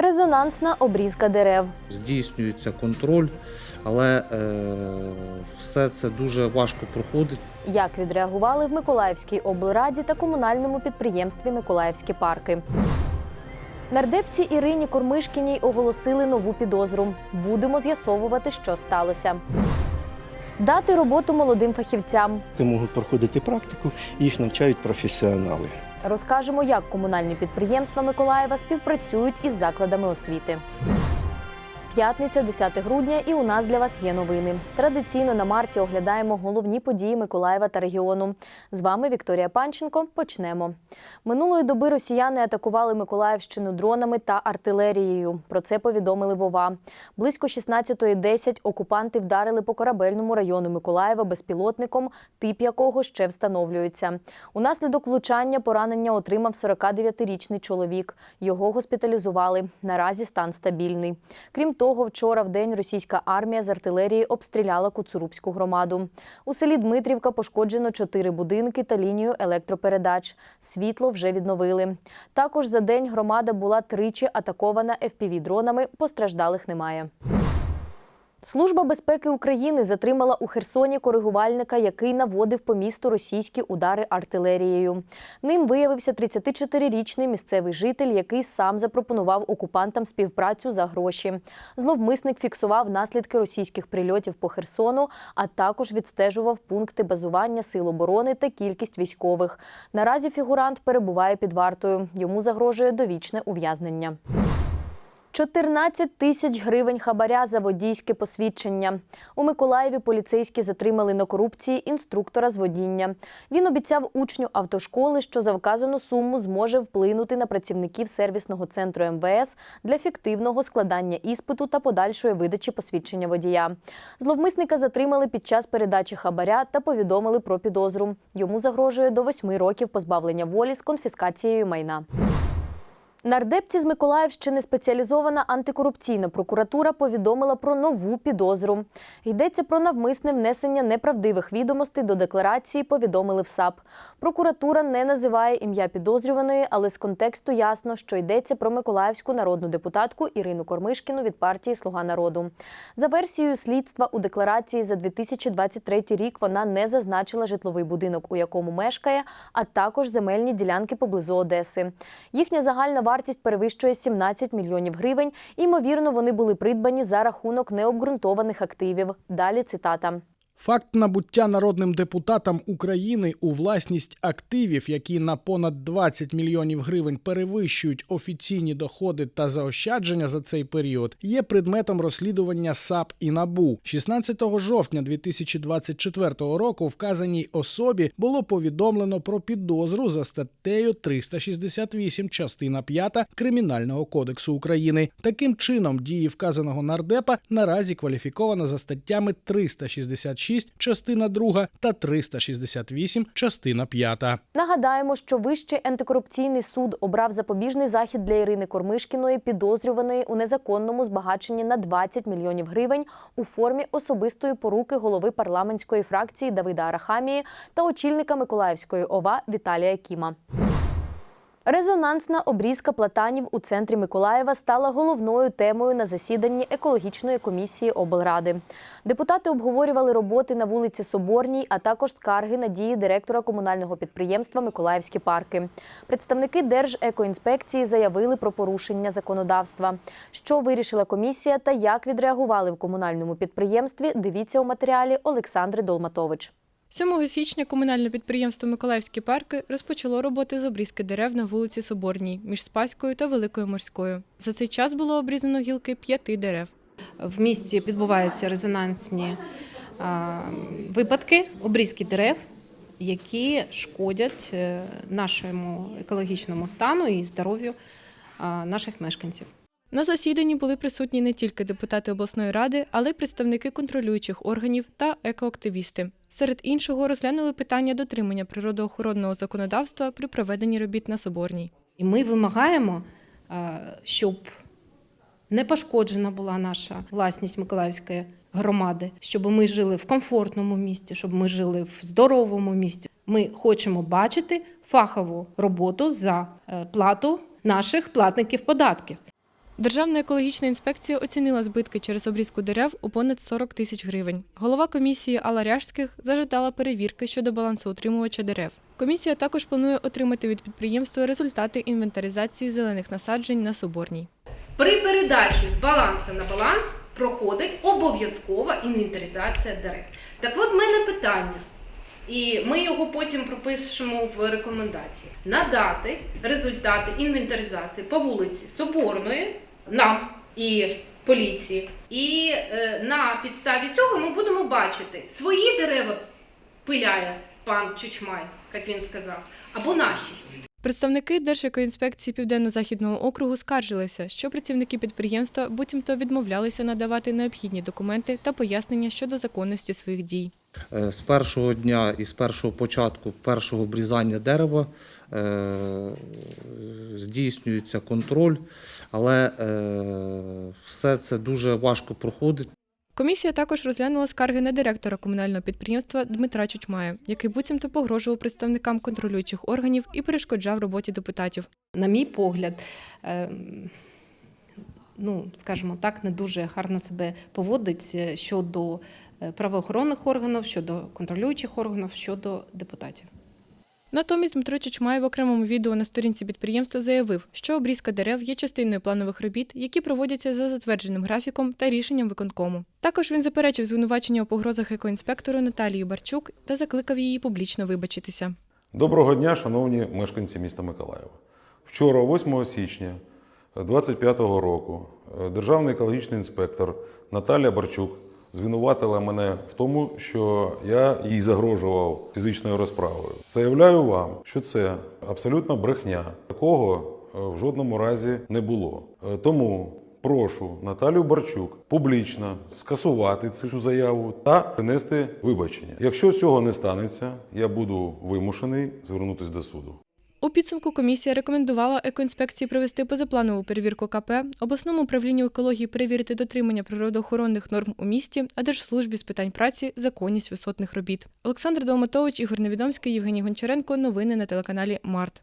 Резонансна обрізка дерев. Здійснюється контроль, але е, все це дуже важко проходить. Як відреагували в Миколаївській облраді та комунальному підприємстві Миколаївські парки. Нардепці Ірині Кормишкіній оголосили нову підозру. Будемо з'ясовувати, що сталося. Дати роботу молодим фахівцям. Вони можуть проходити практику, їх навчають професіонали. Розкажемо, як комунальні підприємства Миколаєва співпрацюють із закладами освіти. П'ятниця, 10 грудня, і у нас для вас є новини. Традиційно на марті оглядаємо головні події Миколаєва та регіону. З вами Вікторія Панченко. Почнемо. Минулої доби росіяни атакували Миколаївщину дронами та артилерією. Про це повідомили Вова. Близько 16.10 окупанти вдарили по корабельному району Миколаєва безпілотником, тип якого ще встановлюється. Унаслідок влучання поранення отримав 49-річний чоловік. Його госпіталізували. Наразі стан стабільний. Крім того, вчора в день російська армія з артилерії обстріляла Куцурубську громаду. У селі Дмитрівка пошкоджено чотири будинки та лінію електропередач. Світло вже відновили. Також за день громада була тричі атакована FPV-дронами. Постраждалих немає. Служба безпеки України затримала у Херсоні коригувальника, який наводив по місту російські удари артилерією. Ним виявився 34-річний місцевий житель, який сам запропонував окупантам співпрацю за гроші. Зловмисник фіксував наслідки російських прильотів по Херсону, а також відстежував пункти базування сил оборони та кількість військових. Наразі фігурант перебуває під вартою. Йому загрожує довічне ув'язнення. 14 тисяч гривень хабаря за водійське посвідчення. У Миколаєві поліцейські затримали на корупції інструктора з водіння. Він обіцяв учню автошколи, що за вказану суму зможе вплинути на працівників сервісного центру МВС для фіктивного складання іспиту та подальшої видачі посвідчення водія. Зловмисника затримали під час передачі хабаря та повідомили про підозру. Йому загрожує до восьми років позбавлення волі з конфіскацією майна. Нардепці з Миколаївщини спеціалізована антикорупційна прокуратура повідомила про нову підозру. Йдеться про навмисне внесення неправдивих відомостей до декларації, повідомили в САП. Прокуратура не називає ім'я підозрюваної, але з контексту ясно, що йдеться про миколаївську народну депутатку Ірину Кормишкіну від партії Слуга народу. За версією слідства у декларації за 2023 рік вона не зазначила житловий будинок, у якому мешкає, а також земельні ділянки поблизу Одеси. Їхня загальна вартість перевищує 17 мільйонів гривень. Ймовірно, вони були придбані за рахунок необґрунтованих активів. Далі цитата. Факт набуття народним депутатам України у власність активів, які на понад 20 мільйонів гривень перевищують офіційні доходи та заощадження за цей період, є предметом розслідування САП і НАБУ. 16 жовтня 2024 року вказаній особі було повідомлено про підозру за статтею 368 частина 5 Кримінального кодексу України. Таким чином, дії вказаного нардепа наразі кваліфіковано за статтями 366 частина 2 та 368 частина 5. Нагадаємо, що Вищий антикорупційний суд обрав запобіжний захід для Ірини Кормишкіної, підозрюваної у незаконному збагаченні на 20 мільйонів гривень у формі особистої поруки голови парламентської фракції Давида Арахамії та очільника Миколаївської ОВА Віталія Кіма. Резонансна обрізка платанів у центрі Миколаєва стала головною темою на засіданні екологічної комісії облради. Депутати обговорювали роботи на вулиці Соборній, а також скарги на дії директора комунального підприємства Миколаївські парки. Представники Держекоінспекції заявили про порушення законодавства. Що вирішила комісія та як відреагували в комунальному підприємстві? Дивіться у матеріалі Олександри Долматович. 7 січня комунальне підприємство Миколаївські парки розпочало роботи з обрізки дерев на вулиці Соборній між Спаською та Великою Морською. За цей час було обрізано гілки п'яти дерев. В місті відбуваються резонансні випадки обрізки дерев, які шкодять е, нашому екологічному стану і здоров'ю наших мешканців. На засіданні були присутні не тільки депутати обласної ради, але й представники контролюючих органів та екоактивісти. Серед іншого розглянули питання дотримання природоохоронного законодавства при проведенні робіт на Соборній. І ми вимагаємо, щоб не пошкоджена була наша власність Миколаївської громади, щоб ми жили в комфортному місті, щоб ми жили в здоровому місті. Ми хочемо бачити фахову роботу за е, плату наших платників податків. Державна екологічна інспекція оцінила збитки через обрізку дерев у понад 40 тисяч гривень. Голова комісії Алла Ряжських зажадала перевірки щодо балансоутримувача дерев. Комісія також планує отримати від підприємства результати інвентаризації зелених насаджень на Соборній. При передачі з балансу на баланс проходить обов'язкова інвентаризація дерев. Так от в мене питання, і ми його потім пропишемо в рекомендації. Надати результати інвентаризації по вулиці Соборної нам і поліції. І е, на підставі цього ми будемо бачити, свої дерева пиляє пан Чучмай, як він сказав, або наші. Представники Держекоінспекції Південно-Західного округу скаржилися, що працівники підприємства буцімто відмовлялися надавати необхідні документи та пояснення щодо законності своїх дій. Е, З першого дня і з першого початку першого обрізання дерева е, здійснюється контроль, але е, все це дуже важко проходить. Комісія також розглянула скарги на директора комунального підприємства Дмитра Чучмая, який буцімто погрожував представникам контролюючих органів і перешкоджав роботі депутатів. на мій погляд, е, ну, скажімо так, не дуже гарно себе поводить е, щодо е, правоохоронних органів, щодо контролюючих органів, щодо депутатів. Натомість Дмитро Чучмай в окремому відео на сторінці підприємства заявив, що обрізка дерев є частиною планових робіт, які проводяться за затвердженим графіком та рішенням виконкому. Також він заперечив звинувачення у погрозах екоінспектору Наталії Барчук та закликав її публічно вибачитися. Доброго дня, шановні мешканці міста Миколаєва. Вчора, 8 січня 2025 року, державний екологічний інспектор Наталія Барчук звинуватила мене в тому, що я їй загрожував фізичною розправою. Заявляю вам, що це абсолютна брехня. Такого е, в жодному разі не було. Е, Тому прошу Наталію Барчук публічно скасувати цю заяву та принести вибачення. Якщо цього не станеться, я буду вимушений звернутися до суду. У підсумку комісія рекомендувала екоінспекції провести позапланову перевірку КП, обласному управлінню екології перевірити дотримання природоохоронних норм у місті, а Держслужбі з питань праці законність висотних робіт. Олександр Долматович, Ігор Невідомський, Євгеній Гончаренко. Новини на телеканалі Март.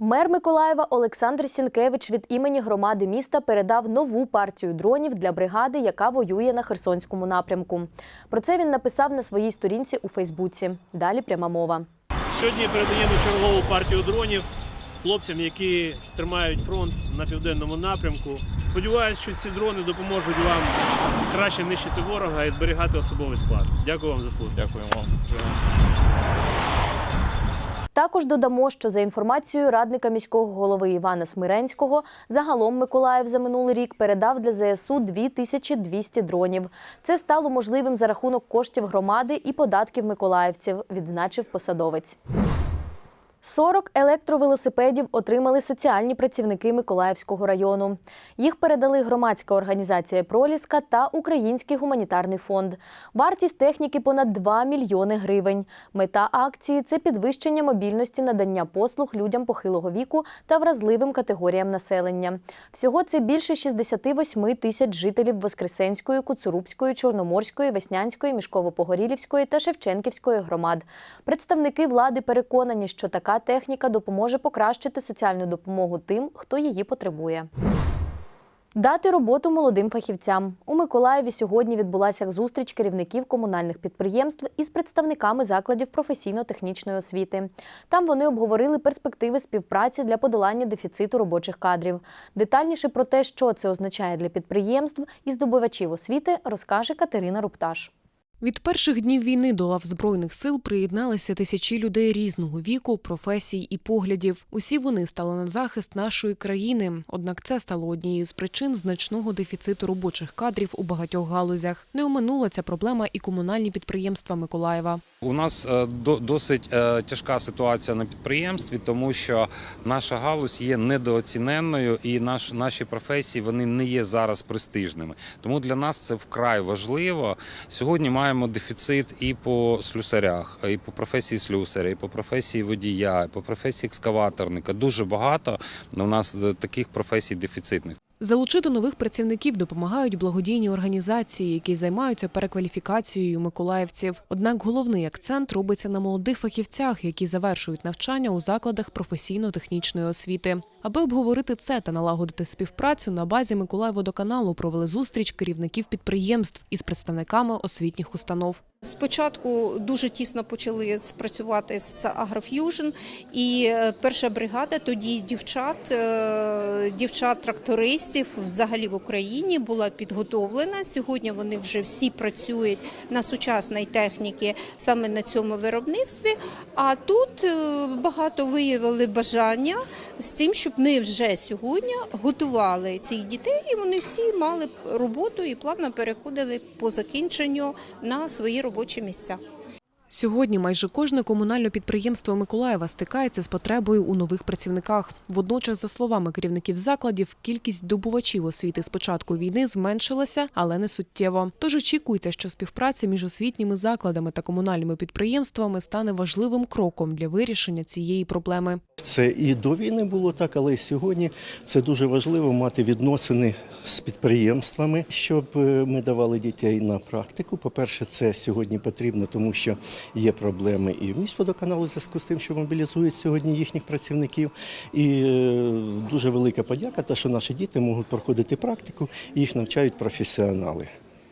Мер Миколаєва Олександр Сінкевич від імені громади міста передав нову партію дронів для бригади, яка воює на Херсонському напрямку. Про це він написав на своїй сторінці у Фейсбуці. Далі пряма мова. Сьогодні передаємо чергову партію дронів хлопцям, які тримають фронт на південному напрямку. Сподіваюсь, що ці дрони допоможуть вам краще нищити ворога і зберігати особовий склад. Дякую вам за службу. Дякую вам. Також додамо, що за інформацією радника міського голови Івана Смиренського, загалом Миколаїв за минулий рік передав для ЗСУ 2200 дронів. Це стало можливим за рахунок коштів громади і податків миколаївців, відзначив посадовець. 40 електровелосипедів отримали соціальні працівники Миколаївського району. Їх передали громадська організація Проліска та Український гуманітарний фонд. Вартість техніки понад 2 мільйони гривень. Мета акції це підвищення мобільності надання послуг людям похилого віку та вразливим категоріям населення. Всього це більше 68 тисяч жителів Воскресенської, Куцурубської, Чорноморської, Веснянської, Мішково-Погорілівської та Шевченківської громад. Представники влади переконані, що така техніка допоможе покращити соціальну допомогу тим, хто її потребує. Дати роботу молодим фахівцям у Миколаєві сьогодні відбулася зустріч керівників комунальних підприємств із представниками закладів професійно-технічної освіти. Там вони обговорили перспективи співпраці для подолання дефіциту робочих кадрів. Детальніше про те, що це означає для підприємств і здобувачів освіти, розкаже Катерина Рупташ. Від перших днів війни до лав збройних сил приєдналися тисячі людей різного віку, професій і поглядів. Усі вони стали на захист нашої країни. Однак це стало однією з причин значного дефіциту робочих кадрів у багатьох галузях. Не оминула ця проблема і комунальні підприємства Миколаєва. У нас е, до- досить е, тяжка ситуація на підприємстві, тому що наша галузь є недооціненною, і наш, наші професії вони не є зараз престижними. Тому для нас це вкрай важливо. Сьогодні маємо дефіцит і по слюсарях, і по професії слюсаря, і по професії водія, і по професії екскаваторника. Дуже багато у нас таких професій дефіцитних. Залучити нових працівників допомагають благодійні організації, які займаються перекваліфікацією миколаївців. Однак головний акцент робиться на молодих фахівцях, які завершують навчання у закладах професійно-технічної освіти. Аби обговорити це та налагодити співпрацю, на базі Миколаївводоканалу провели зустріч керівників підприємств із представниками освітніх установ. Спочатку дуже тісно почали спрацювати з Агроф'южн, і е, перша бригада тоді дівчат, е, дівчат-трактористів взагалі в Україні була підготовлена. Сьогодні вони вже всі працюють на сучасній техніці саме на цьому виробництві. А тут е, багато виявили бажання з тим, щоб ми вже сьогодні готували цих дітей, і вони всі мали роботу і плавно переходили по закінченню на свої робочі місця. Сьогодні майже кожне комунальне підприємство Миколаєва стикається з потребою у нових працівниках. Водночас, за словами керівників закладів, кількість добувачів освіти з початку війни зменшилася, але не суттєво. Тож очікується, що співпраця між освітніми закладами та комунальними підприємствами стане важливим кроком для вирішення цієї проблеми. Це і до війни було так, але і сьогодні це дуже важливо мати відносини з підприємствами, щоб е, ми давали дітей на практику. По-перше, це сьогодні потрібно, тому що є проблеми і в міськводоканалу зв'язку з тим, що мобілізують сьогодні їхніх працівників. І е, дуже велика подяка, те, що наші діти можуть проходити практику і їх навчають професіонали.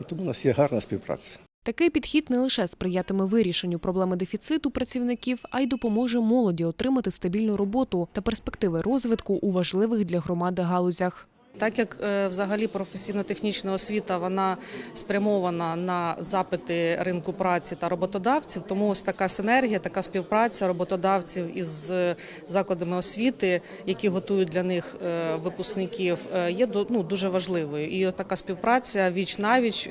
І тому у нас є гарна співпраця. Такий підхід не лише сприятиме вирішенню проблеми дефіциту працівників, а й допоможе молоді отримати стабільну роботу та перспективи розвитку у важливих для громади галузях. Так як е, взагалі професійно-технічна освіта вона спрямована на запити ринку праці та роботодавців, тому ось така синергія, така співпраця роботодавців із е, закладами освіти, які готують для них е, випускників, є ну, дуже важливою. І така співпраця віч навіч.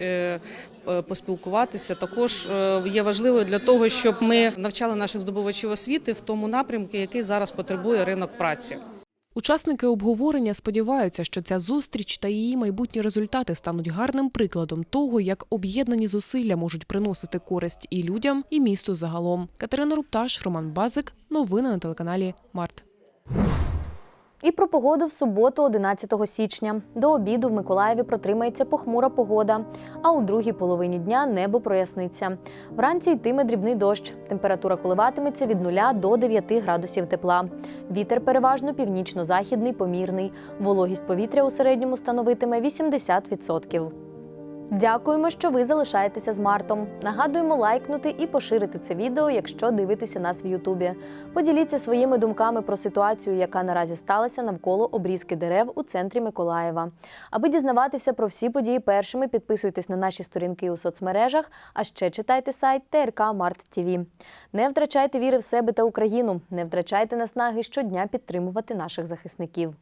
Поспілкуватися також є важливою для того, щоб ми навчали наших здобувачів освіти в тому напрямку, який зараз потребує ринок праці. Учасники обговорення сподіваються, що ця зустріч та її майбутні результати стануть гарним прикладом того, як об'єднані зусилля можуть приносити користь і людям, і місту загалом. Катерина Рупташ, Роман Базик. Новини на телеканалі Март. І про погоду в суботу, 11 січня. До обіду в Миколаєві протримається похмура погода, а у другій половині дня небо проясниться. Вранці йтиме дрібний дощ. Температура коливатиметься від 0 до 9 градусів тепла. Вітер переважно північно-західний, помірний. Вологість повітря у середньому становитиме 80%. Дякуємо, що ви залишаєтеся з Мартом. Нагадуємо лайкнути і поширити це відео, якщо дивитеся нас в Ютубі. Поділіться своїми думками про ситуацію, яка наразі сталася навколо обрізки дерев у центрі Миколаєва. Аби дізнаватися про всі події першими, підписуйтесь на наші сторінки у соцмережах, а ще читайте сайт ТРК Март ТВ. Не втрачайте віри в себе та Україну, не втрачайте наснаги щодня підтримувати наших захисників.